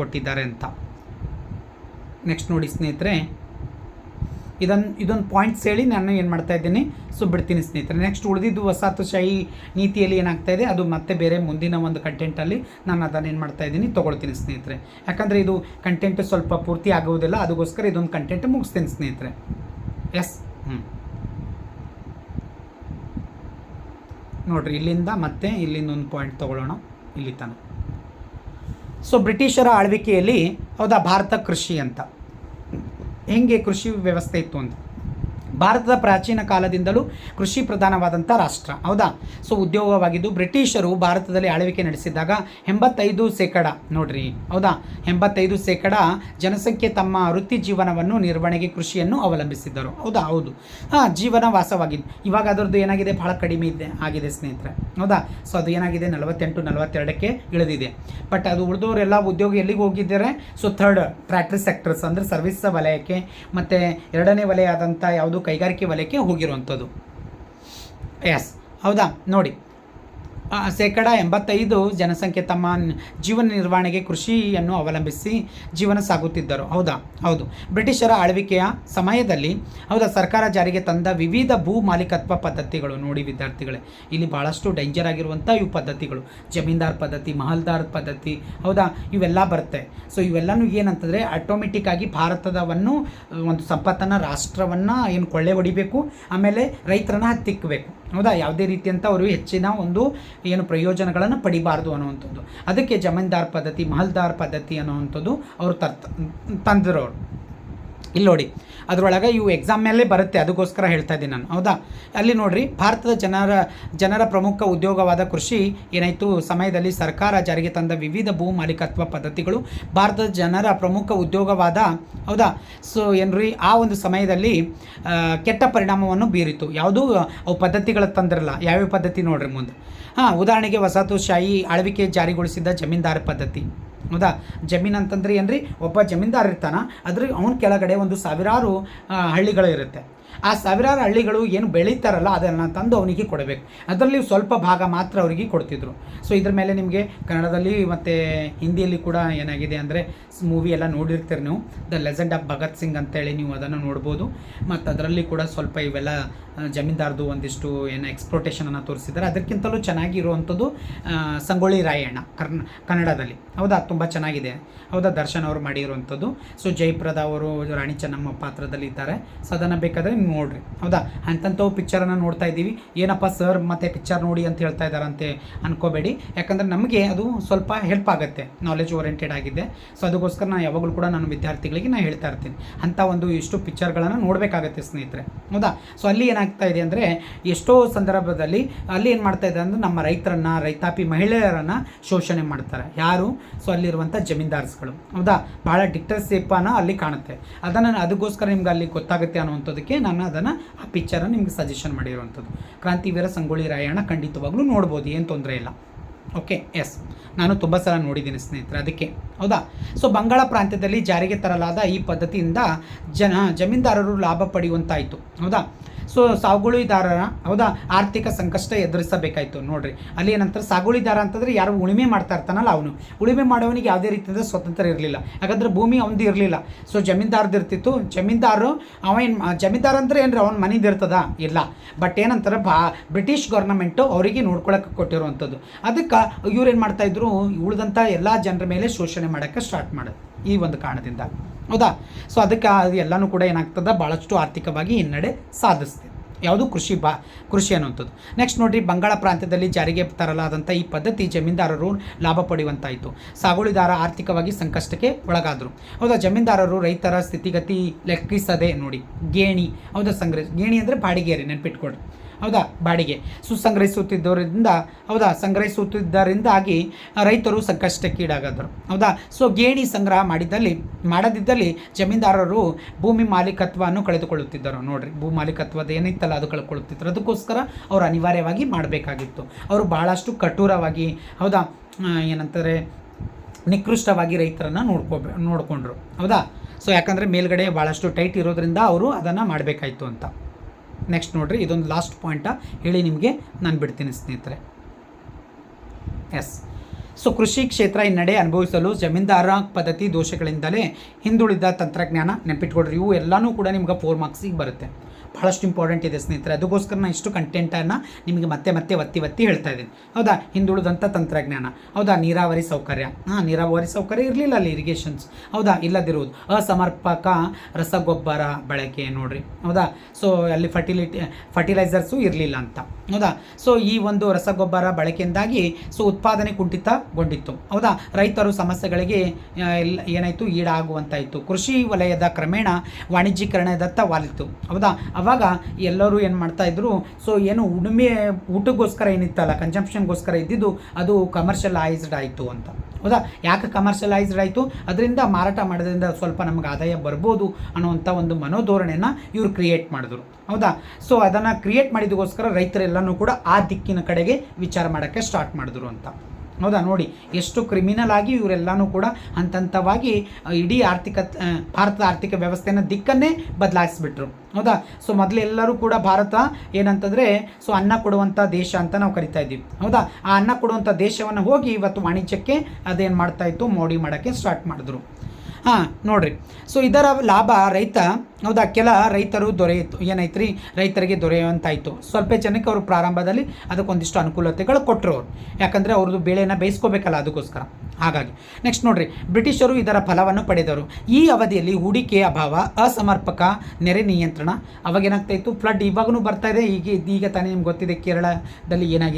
ಕೊಟ್ಟಿದ್ದಾರೆ ಅಂತ. ನೆಕ್ಸ್ಟ್ ನೋಡಿ ಸ್ನೇಹಿತರೆ ಇದನ್ನು ಇದೊಂದು ಪಾಯಿಂಟ್ಸ್ ಹೇಳಿ ನಾನು ಏನು ಮಾಡ್ತಾ ಇದ್ದೀನಿ? ಸೊ ಬಿಡ್ತೀನಿ ಸ್ನೇಹಿತರೆ ನೆಕ್ಸ್ಟ್ ಉಳಿದಿದ್ದು ವಸಾಹತುಶಾಹಿ ನೀತಿಯಲ್ಲಿ ಏನಾಗ್ತಾ ಇದೆ, ಅದು ಮತ್ತೆ ಬೇರೆ ಮುಂದಿನ ಒಂದು ಕಂಟೆಂಟಲ್ಲಿ ನಾನು ಅದನ್ನು ಏನು ಮಾಡ್ತಾ ಇದ್ದೀನಿ, ತೊಗೊಳ್ತೀನಿ ಸ್ನೇಹಿತರೆ. ಯಾಕಂದರೆ ಇದು ಕಂಟೆಂಟ್ ಸ್ವಲ್ಪ ಪೂರ್ತಿ ಆಗುವುದಿಲ್ಲ, ಅದಕ್ಕೋಸ್ಕರ ಇದೊಂದು ಕಂಟೆಂಟ್ ಮುಗಿಸ್ತೀನಿ ಸ್ನೇಹಿತರೆ. ಎಸ್ ಹ್ಞೂ ನೋಡ್ರಿ, ಇಲ್ಲಿಂದ ಮತ್ತೆ ಇಲ್ಲಿಂದ ಒಂದು ಪಾಯಿಂಟ್ ತೊಗೊಳ್ಳೋಣ, ಇಲ್ಲಿ ತನಕ. ಸೊ ಬ್ರಿಟಿಷರ ಆಳ್ವಿಕೆಯಲ್ಲಿ ಹೌದಾ ಭಾರತ ಕೃಷಿ ಅಂತ. ಹೆಂಗೆ ಕೃಷಿ ವ್ಯವಸ್ಥೆ ಇತ್ತು ಅಂತ? ಭಾರತದ ಪ್ರಾಚೀನ ಕಾಲದಿಂದಲೂ ಕೃಷಿ ಪ್ರಧಾನವಾದಂಥ ರಾಷ್ಟ್ರ. ಹೌದಾ? ಸೊ ಉದ್ಯೋಗವಾಗಿದ್ದು ಬ್ರಿಟಿಷರು ಭಾರತದಲ್ಲಿ ಆಳ್ವಿಕೆ ನಡೆಸಿದಾಗ ಎಂಬತ್ತೈದು ಶೇಕಡ ನೋಡ್ರಿ. ಹೌದಾ? ಎಂಬತ್ತೈದು ಶೇಕಡ ಜನಸಂಖ್ಯೆ ತಮ್ಮ ವೃತ್ತಿ ಜೀವನವನ್ನು, ನಿರ್ವಹಣೆಗೆ, ಕೃಷಿಯನ್ನು ಅವಲಂಬಿಸಿದ್ದರು. ಹೌದಾ? ಹೌದು. ಹಾಂ, ಜೀವನ ವಾಸವಾಗಿದ್ದು ಇವಾಗ ಅದರದ್ದು ಏನಾಗಿದೆ? ಬಹಳ ಕಡಿಮೆ ಇದೆ. ಆಗಿದೆ ಸ್ನೇಹಿತರೆ. ಹೌದಾ? ಸೊ ಅದು ಏನಾಗಿದೆ? ನಲವತ್ತೆಂಟು, ನಲವತ್ತೆರಡಕ್ಕೆ ಇಳಿದಿದೆ. ಬಟ್ ಅದು ಉಳಿದವರೆಲ್ಲ ಉದ್ಯೋಗ ಎಲ್ಲಿಗೆ ಹೋಗಿದ್ದಾರೆ? ಸೊ ಥರ್ಡ್ ಟ್ರ್ಯಾಕ್ಟ್ರಿ ಸೆಕ್ಟರ್ಸ್ ಅಂದರೆ ಸರ್ವಿಸ್ ವಲಯಕ್ಕೆ. ಮತ್ತು ಎರಡನೇ ವಲಯ ಆದಂಥ ಯಾವುದು ಕೈಗಾರಿಕೆ ವಲಯಕ್ಕೆ ಹೋಗಿರುವಂಥದ್ದು. ಎಸ್ ಹೌದಾ? ನೋಡಿ. ಶೇಕಡ ಎಂಬತ್ತೈದು ಜನಸಂಖ್ಯೆ ತಮ್ಮ ಜೀವನ ನಿರ್ವಹಣೆಗೆ ಕೃಷಿಯನ್ನು ಅವಲಂಬಿಸಿ ಜೀವನ ಸಾಗುತ್ತಿದ್ದರು. ಹೌದಾ? ಹೌದು. ಬ್ರಿಟಿಷರ ಆಳ್ವಿಕೆಯ ಸಮಯದಲ್ಲಿ, ಹೌದಾ, ಸರ್ಕಾರ ಜಾರಿಗೆ ತಂದ ವಿವಿಧ ಭೂ ಮಾಲೀಕತ್ವ ಪದ್ಧತಿಗಳು. ನೋಡಿ ವಿದ್ಯಾರ್ಥಿಗಳೇ, ಇಲ್ಲಿ ಭಾಳಷ್ಟು ಡೇಂಜರ್ ಆಗಿರುವಂಥ ಇವು ಪದ್ಧತಿಗಳು. ಜಮೀನ್ದಾರ್ ಪದ್ಧತಿ, ಮಹಲ್ದಾರ್ ಪದ್ಧತಿ, ಹೌದಾ? ಇವೆಲ್ಲ ಬರುತ್ತೆ. ಸೊ ಇವೆಲ್ಲನೂ ಏನಂತಂದರೆ ಆಟೋಮೆಟಿಕ್ ಆಗಿ ಭಾರತದವನ್ನು, ಒಂದು ಸಂಪತ್ತನ್ನು, ರಾಷ್ಟ್ರವನ್ನು ಏನು ಕೊಳ್ಳೆ ಹೊಡಿಬೇಕು ಆಮೇಲೆ ರೈತರನ್ನ ಹತ್ತಿಕ್ಕಬೇಕು ಹೌದಾ? ಯಾವುದೇ ರೀತಿಯಂತ ಅವರು ಹೆಚ್ಚಿನ ಒಂದು ಏನು ಪ್ರಯೋಜನಗಳನ್ನು ಪಡಿಬಾರ್ದು ಅನ್ನುವಂಥದ್ದು. ಅದಕ್ಕೆ ಜಮೀನ್ದಾರ್ ಪದ್ಧತಿ ಮಹಲ್ದಾರ್ ಪದ್ಧತಿ ಅನ್ನುವಂಥದ್ದು ಅವರು ತರ್ತ ತಂದಿರೋರು. ಇಲ್ಲಿ ನೋಡಿ, ಅದರೊಳಗೆ ಇವು ಎಕ್ಸಾಮ್ ಮೇಲೆ ಬರುತ್ತೆ, ಅದಕ್ಕೋಸ್ಕರ ಹೇಳ್ತಾ ಇದ್ದೀನಿ ನಾನು, ಹೌದಾ? ಅಲ್ಲಿ ನೋಡಿರಿ, ಭಾರತದ ಜನರ ಜನರ ಪ್ರಮುಖ ಉದ್ಯೋಗವಾದ ಕೃಷಿ, ಏನಾಯಿತು? ಸಮಯದಲ್ಲಿ ಸರ್ಕಾರ ಜಾರಿಗೆ ತಂದ ವಿವಿಧ ಭೂ ಮಾಲೀಕತ್ವ ಪದ್ಧತಿಗಳು, ಭಾರತದ ಜನರ ಪ್ರಮುಖ ಉದ್ಯೋಗವಾದ, ಹೌದಾ? ಸೊ ಏನ್ರಿ, ಆ ಒಂದು ಸಮಯದಲ್ಲಿ ಕೆಟ್ಟ ಪರಿಣಾಮವನ್ನು ಬೀರಿತು. ಯಾವುದೂ? ಅವು ಪದ್ಧತಿಗಳ ತಂದಿರಲ್ಲ, ಯಾವ್ಯಾವ ಪದ್ಧತಿ ನೋಡ್ರಿ ಮುಂದೆ? ಹಾಂ, ಉದಾಹರಣೆಗೆ ವಸಾಹತುಶಾಹಿ ಆಳ್ವಿಕೆ ಜಾರಿಗೊಳಿಸಿದ್ದ ಜಮೀನ್ದಾರ ಪದ್ಧತಿ. ಹೌದಾ? ಜಮೀನು ಅಂತಂದ್ರೆ ಏನ್ರಿ? ಒಬ್ಬ ಜಮೀನ್ದಾರ್ ಇರ್ತಾನೆ, ಅದ್ರ ಅವನ ಕೆಳಗಡೆ ಒಂದು ಸಾವಿರಾರು ಹಳ್ಳಿಗಳು ಇರುತ್ತೆ. ಆ ಸಾವಿರಾರು ಹಳ್ಳಿಗಳು ಏನು ಬೆಳೀತಾರಲ್ಲ, ಅದನ್ನು ತಂದು ಅವನಿಗೆ ಕೊಡಬೇಕು. ಅದರಲ್ಲಿ ಸ್ವಲ್ಪ ಭಾಗ ಮಾತ್ರ ಅವರಿಗೆ ಕೊಡ್ತಿದ್ರು. ಸೊ ಇದ್ರ ಮೇಲೆ ನಿಮಗೆ ಕನ್ನಡದಲ್ಲಿ ಮತ್ತು ಹಿಂದಿಯಲ್ಲಿ ಕೂಡ ಏನಾಗಿದೆ ಅಂದರೆ ಮೂವಿ ಎಲ್ಲ ನೋಡಿರ್ತೀರಿ ನೀವು. The legend of Bhagat Singh ಅಂತೇಳಿ ನೀವು ಅದನ್ನು ನೋಡ್ಬೋದು. ಮತ್ತು ಅದರಲ್ಲಿ ಕೂಡ ಸ್ವಲ್ಪ ಇವೆಲ್ಲ ಜಮೀನ್ದಾರ್ದು ಒಂದಿಷ್ಟು ಏನು ಎಕ್ಸ್ಪ್ಲೋಟೇಷನನ್ನು ತೋರಿಸಿದ್ದಾರೆ ಅದಕ್ಕಿಂತಲೂ ಚೆನ್ನಾಗಿರುವಂಥದ್ದು ಸಂಗೊಳ್ಳಿ ರಾಯಣ್ಣ, ಕರ್ನ, ಕನ್ನಡದಲ್ಲಿ. ಹೌದಾ? ತುಂಬ ಚೆನ್ನಾಗಿದೆ. ಹೌದಾ? ದರ್ಶನ್ ಅವರು ಮಾಡಿರುವಂಥದ್ದು. ಸೊ ಜಯಪ್ರದ ಅವರು ರಾಣಿ ಚೆನ್ನಮ್ಮ ಪಾತ್ರದಲ್ಲಿ ಇದ್ದಾರೆ ಸೊ ಅದನ್ನು ಬೇಕಾದರೆ ನೋಡ್ರಿ. ಹೌದಾ? ಅಂತಂಥವು ಪಿಕ್ಚರನ್ನು ನೋಡ್ತಾ ಇದ್ದೀವಿ. ಏನಪ್ಪ ಸರ್ ಮತ್ತು ಪಿಕ್ಚರ್ ನೋಡಿ ಅಂತ ಹೇಳ್ತಾ ಇದ್ದಾರಂತೆ ಅನ್ಕೋಬೇಡಿ. ಯಾಕಂದರೆ ನಮಗೆ ಅದು ಸ್ವಲ್ಪ ಹೆಲ್ಪ್ ಆಗುತ್ತೆ. ನಾಲೆಜ್ ಓರಿಯೆಂಟೆಡ್ ಆಗಿದೆ. ಸೊ ಅದಕ್ಕೋಸ್ಕರ ನಾನು ಯಾವಾಗಲೂ ಕೂಡ ನಾನು ವಿದ್ಯಾರ್ಥಿಗಳಿಗೆ ನಾನು ಹೇಳ್ತಾ ಇರ್ತೀನಿ. ಅಂಥ ಒಂದು ಇಷ್ಟು ಪಿಕ್ಚರ್ಗಳನ್ನು ನೋಡಬೇಕಾಗತ್ತೆ ಸ್ನೇಹಿತರೆ. ಹೌದಾ? ಸೊ ಅಲ್ಲಿ ಏನಾಗ್ತಾ ಇದೆ ಅಂದರೆ ಎಷ್ಟೋ ಸಂದರ್ಭದಲ್ಲಿ ಅಲ್ಲಿ ಏನು ಮಾಡ್ತಾ ಇದೆ ಅಂದರೆ ನಮ್ಮ ರೈತರನ್ನು, ರೈತಾಪಿ ಮಹಿಳೆಯರನ್ನು ಶೋಷಣೆ ಮಾಡ್ತಾರೆ. ಯಾರು? ಸೊ ಅಲ್ಲಿರುವಂಥ ಜಮೀನ್ದಾರ್ಸ್ಗಳು. ಹೌದಾ? ಭಾಳ ಡಿಕ್ಟರ್ಶಿಪ್ಪನ್ನು ಅಲ್ಲಿ ಕಾಣುತ್ತೆ. ಅದನ್ನು ಅದಕ್ಕೋಸ್ಕರ ನಿಮ್ಗೆ ಅಲ್ಲಿ ಗೊತ್ತಾಗುತ್ತೆ ಅನ್ನುವಂಥದ್ದಕ್ಕೆ ನಾನು ಅದನ್ನು, ಆ ಪಿಕ್ಚರನ್ನು ನಿಮ್ಗೆ ಸಜೆಷನ್ ಮಾಡಿರುವಂಥದ್ದು. ಕ್ರಾಂತಿವೀರ ಸಂಗೊಳ್ಳಿ ರಾಯಣ್ಣ ಖಂಡಿತವಾಗ್ಲೂ ನೋಡ್ಬೋದು, ಏನು ತೊಂದರೆ ಇಲ್ಲ. ಓಕೆ ಎಸ್ ನಾನು ತುಂಬ ಸಲ ನೋಡಿದ್ದೀನಿ ಸ್ನೇಹಿತರೆ, ಅದಕ್ಕೆ. ಹೌದಾ? ಸೊ ಬಂಗಾಳ ಪ್ರಾಂತ್ಯದಲ್ಲಿ ಜಾರಿಗೆ ತರಲಾದ ಈ ಪದ್ಧತಿಯಿಂದ ಜನ, ಜಮೀನ್ದಾರರು ಲಾಭ ಪಡೆಯುವಂತಾಯಿತು. ಹೌದಾ? ಸೊ ಸಾಗುಳಿದಾರರ ಹೌದಾ? ಆರ್ಥಿಕ ಸಂಕಷ್ಟ ಎದುರಿಸಬೇಕಾಯಿತು ನೋಡ್ರಿ. ಅಲ್ಲಿ ಏನಂತಾರೆ, ಸಾಗುಳಿದಾರ ಅಂತಂದ್ರೆ ಯಾರು ಉಳುಮೆ ಮಾಡ್ತಾ ಇರ್ತಾನಲ್ಲ ಅವನು. ಉಳುಮೆ ಮಾಡೋವನಿಗೆ ಯಾವುದೇ ರೀತಿಯಿಂದ ಸ್ವತಂತ್ರ ಇರಲಿಲ್ಲ. ಯಾಕಂದ್ರೆ ಭೂಮಿ ಅವನದು ಇರಲಿಲ್ಲ. ಸೊ ಜಮೀನ್ದಾರ್ದು ಇರ್ತಿತ್ತು. ಜಮೀನ್ದಾರು ಏನು ಜಮೀನ್ದಾರ ಅಂದ್ರೆ ಏನ್ರಿ? ಅವನ ಮನೆದು ಇರ್ತದ? ಇಲ್ಲ. ಬಟ್ ಏನಂತಾರೆ ಬಾ ಬ್ರಿಟಿಷ್ ಗೌರ್ನಮೆಂಟು ಅವರಿಗೆ ನೋಡ್ಕೊಳಕ್ಕೆ ಕೊಟ್ಟಿರುವಂಥದ್ದು. ಅದಕ್ಕೆ ಇವ್ರು ಏನು ಮಾಡ್ತಾ ಇದ್ರು? ಉಳಿದಂಥ ಎಲ್ಲ ಜನರ ಮೇಲೆ ಶೋಷಣೆ ಮಾಡೋಕ್ಕೆ ಸ್ಟಾರ್ಟ್ ಮಾಡೋದು ಈ ಒಂದು ಕಾರಣದಿಂದ. ಹೌದಾ? ಸೊ ಅದಕ್ಕೆ ಅದು ಎಲ್ಲನೂ ಕೂಡ ಏನಾಗ್ತದೆ? ಭಾಳಷ್ಟು ಆರ್ಥಿಕವಾಗಿ ಹಿನ್ನಡೆ ಸಾಧಿಸ್ತಿದೆ. ಯಾವುದು? ಕೃಷಿ ಬಾ, ಕೃಷಿ ಅನ್ನುವಂಥದ್ದು. ನೆಕ್ಸ್ಟ್ ನೋಡಿರಿ, ಬಂಗಾಳ ಪ್ರಾಂತ್ಯದಲ್ಲಿ ಜಾರಿಗೆ ತರಲಾದಂಥ ಈ ಪದ್ಧತಿ ಜಮೀನ್ದಾರರು ಲಾಭ ಪಡೆಯುವಂತಾಯಿತು. ಸಾಗುಳಿದಾರ ಆರ್ಥಿಕವಾಗಿ ಸಂಕಷ್ಟಕ್ಕೆ ಒಳಗಾದರು. ಹೌದಾ? ಜಮೀನ್ದಾರರು ರೈತರ ಸ್ಥಿತಿಗತಿ ಲೆಕ್ಕಿಸದೆ ನೋಡಿ. ಗೇಣಿ, ಹೌದಾ ಸಂಗ್ರಹ ಗೇಣಿ ಅಂದರೆ ಬಾಡಿಗೆರಿ ನೆನ್ಪಿಟ್ಕೊಡ್ರಿ ಹೌದಾ? ಬಾಡಿಗೆ. ಸುಸಂಗ್ರಹಿಸುತ್ತಿದ್ದರಿಂದ ಹೌದಾ? ಸಂಗ್ರಹಿಸುತ್ತಿದ್ದರಿಂದಾಗಿ ರೈತರು ಸಂಕಷ್ಟಕ್ಕೀಡಾಗದರು ಹೌದಾ? ಸೊ ಗೇಣಿ ಸಂಗ್ರಹ ಮಾಡಿದ್ದಲ್ಲಿ ಮಾಡದಿದ್ದಲ್ಲಿ ಜಮೀನ್ದಾರರು ಭೂಮಿ ಮಾಲೀಕತ್ವವನ್ನು ಕಳೆದುಕೊಳ್ಳುತ್ತಿದ್ದರು. ನೋಡ್ರಿ, ಭೂ ಮಾಲೀಕತ್ವದ ಏನಿತ್ತಲ್ಲ, ಅದು ಕಳ್ಕೊಳ್ಳುತ್ತಿದ್ದರು ಅದಕ್ಕೋಸ್ಕರ ಅವರು ಅನಿವಾರ್ಯವಾಗಿ ಮಾಡಬೇಕಾಗಿತ್ತು. ಅವರು ಬಹಳಷ್ಟು ಕಠೋರವಾಗಿ, ಹೌದಾ? ಏನಂತಾರೆ, ನಿಕೃಷ್ಟವಾಗಿ ರೈತರನ್ನು ನೋಡ್ಕೋಬೇ, ನೋಡಿಕೊಂಡ್ರು. ಹೌದಾ? ಸೊ ಯಾಕಂದರೆ ಮೇಲ್ಗಡೆ ಭಾಳಷ್ಟು ಟೈಟ್ ಇರೋದ್ರಿಂದ ಅವರು ಅದನ್ನು ಮಾಡಬೇಕಾಯ್ತು ಅಂತ. ನೆಕ್ಸ್ಟ್ ನೋಡಿರಿ, ಇದೊಂದು ಲಾಸ್ಟ್ ಪಾಯಿಂಟ ಹೇಳಿ ನಿಮಗೆ ನಾನು ಬಿಡ್ತೀನಿ ಸ್ನೇಹಿತರೆ. ಎಸ್ ಸೊ ಕೃಷಿ ಕ್ಷೇತ್ರ ಹಿನ್ನಡೆ ಅನುಭವಿಸಲು ಜಮೀನ್ದಾರ ಪದ್ಧತಿ ದೋಷಗಳಿಂದಲೇ ಹಿಂದುಳಿದ ತಂತ್ರಜ್ಞಾನ ನೆನಪಿಟ್ಕೊಡ್ರಿ ಇವು ಎಲ್ಲನೂ ಕೂಡ ನಿಮ್ಗೆ ಫೋರ್ ಮಾರ್ಕ್ಸಿಗೆ ಬರುತ್ತೆ. ಬಹಳಷ್ಟು ಇಂಪಾರ್ಟೆಂಟ್ ಇದೆ ಸ್ನೇಹಿತರೆ. ಅದಕ್ಕೋಸ್ಕರ ನಾನು ಇಷ್ಟು ಕಂಟೆಂಟನ್ನು ನಿಮಗೆ ಮತ್ತೆ ಮತ್ತೆ ಒತ್ತಿ ಒತ್ತಿ ಹೇಳ್ತಾ ಇದ್ದೀನಿ. ಹೌದಾ? ಹಿಂದುಳಿದಂಥ ತಂತ್ರಜ್ಞಾನ. ಹೌದಾ? ನೀರಾವರಿ ಸೌಕರ್ಯ. ಹಾಂ, ನೀರಾವರಿ ಸೌಕರ್ಯ ಇರಲಿಲ್ಲ ಅಲ್ಲಿ ಇರಿಗೇಷನ್ಸ್ ಹೌದಾ? ಇಲ್ಲದಿರುವುದು. ಅಸಮರ್ಪಕ ರಸಗೊಬ್ಬರ ಬಳಕೆ ನೋಡಿರಿ. ಹೌದಾ? ಸೊ ಅಲ್ಲಿ ಫರ್ಟಿಲಿಟಿ ಫರ್ಟಿಲೈಸರ್ಸು ಇರಲಿಲ್ಲ ಅಂತ. ಹೌದಾ? ಸೊ ಈ ಒಂದು ರಸಗೊಬ್ಬರ ಬಳಕೆಯಿಂದಾಗಿ ಸೊ ಉತ್ಪಾದನೆ ಕುಂಠಿತಗೊಂಡಿತ್ತು. ಹೌದಾ? ರೈತರು ಸಮಸ್ಯೆಗಳಿಗೆ ಎಲ್ಲ, ಏನಾಯಿತು? ಈಡಾಗುವಂತಾಯಿತು. ಕೃಷಿ ವಲಯದ ಕ್ರಮೇಣ ವಾಣಿಜ್ಯೀಕರಣದತ್ತ ವಾಲಿತು ಹೌದಾ? ಅವಾಗ ಎಲ್ಲರೂ ಏನು ಮಾಡ್ತಾ ಇದ್ರು ಸೊ ಏನು ಉಡುಮೆ ಊಟಕ್ಕೋಸ್ಕರ ಏನಿತ್ತಲ್ಲ ಕನ್ಸಂಪ್ಷನ್ಗೋಸ್ಕರ ಇದ್ದಿದ್ದು, ಅದು ಕಮರ್ಷಿಯಲೈಸ್ಡ್ ಆಯಿತು ಅಂತ. ಹೌದಾ? ಯಾಕೆ ಕಮರ್ಷಿಯಲೈಸ್ಡ್ ಆಯಿತು? ಅದರಿಂದ ಮಾರಾಟ ಮಾಡೋದ್ರಿಂದ ಸ್ವಲ್ಪ ನಮ್ಗೆ ಆದಾಯ ಬರ್ಬೋದು ಅನ್ನೋವಂಥ ಒಂದು ಮನೋಧೋರಣೆಯನ್ನು ಇವರು ಕ್ರಿಯೇಟ್ ಮಾಡಿದ್ರು. ಹೌದಾ? ಸೊ ಅದನ್ನು ಕ್ರಿಯೇಟ್ ಮಾಡಿದಕ್ಕೋಸ್ಕರ ರೈತರೆಲ್ಲನೂ ಕೂಡ ಆ ದಿಕ್ಕಿನ ಕಡೆಗೆ ವಿಚಾರ ಮಾಡೋಕ್ಕೆ ಸ್ಟಾರ್ಟ್ ಮಾಡಿದ್ರು ಅಂತ. ಹೌದಾ ನೋಡಿ, ಎಷ್ಟು ಕ್ರಿಮಿನಲ್ ಆಗಿ ಇವರೆಲ್ಲನೂ ಕೂಡ ಹಂತ ಹಂತವಾಗಿ ಇಡೀ ಆರ್ಥಿಕ ಭಾರತದ ಆರ್ಥಿಕ ವ್ಯವಸ್ಥೆನ ದಿಕ್ಕನ್ನೇ ಬದಲಾಯಿಸ್ಬಿಟ್ರು. ಹೌದಾ ಸೊ ಮೊದಲು ಎಲ್ಲರೂ ಕೂಡ ಭಾರತ ಏನಂತಂದರೆ, ಸೊ ಅನ್ನ ಕೊಡುವಂಥ ದೇಶ ಅಂತ ನಾವು ಕರಿತಾ ಇದ್ದೀವಿ ಹೌದಾ ಆ ಅನ್ನ ಕೊಡುವಂಥ ದೇಶವನ್ನು ಹೋಗಿ ಇವತ್ತು ವಾಣಿಜ್ಯಕ್ಕೆ ಅದೇನು ಮಾಡ್ತಾ ಇತ್ತು, ಮೋಡಿ ಮಾಡೋಕ್ಕೆ ಸ್ಟಾರ್ಟ್ ಮಾಡಿದ್ರು. ಹಾಂ, ನೋಡಿರಿ. ಸೊ ಇದರ ಲಾಭ ರೈತ, ಹೌದಾ? ಕೆಲ ರೈತರು ದೊರೆಯಿತು. ಏನೈತ್ರಿ? ರೈತರಿಗೆ ದೊರೆಯುವಂತಾಯಿತು. ಸ್ವಲ್ಪ ಜನಕ್ಕೆ ಅವರು ಪ್ರಾರಂಭದಲ್ಲಿ ಅದಕ್ಕೊಂದಿಷ್ಟು ಅನುಕೂಲತೆಗಳು ಕೊಟ್ಟರು ಅವರು. ಯಾಕಂದರೆ ಅವ್ರದ್ದು ಬೆಳೆನ ಬೇಯಿಸ್ಕೋಬೇಕಲ್ಲ ಅದಕ್ಕೋಸ್ಕರ. ಹಾಗಾಗಿ ನೆಕ್ಸ್ಟ್ ನೋಡಿರಿ. ಬ್ರಿಟಿಷರು ಇದರ ಫಲವನ್ನು ಪಡೆದರು. ಈ ಅವಧಿಯಲ್ಲಿ ಹೂಡಿಕೆಯ ಅಭಾವ, ಅಸಮರ್ಪಕ, ನೆರೆ ನಿಯಂತ್ರಣ. ಅವಾಗ ಏನಾಗ್ತಾ ಇತ್ತು? ಫ್ಲಡ್ ಇವಾಗೂ ಬರ್ತಾ ಇದೆ. ಈಗ ಈಗ ತಾನೇ ನಿಮ್ಗೆ ಗೊತ್ತಿದೆ ಕೇರಳದಲ್ಲಿ ಏನಾಗಿದೆ?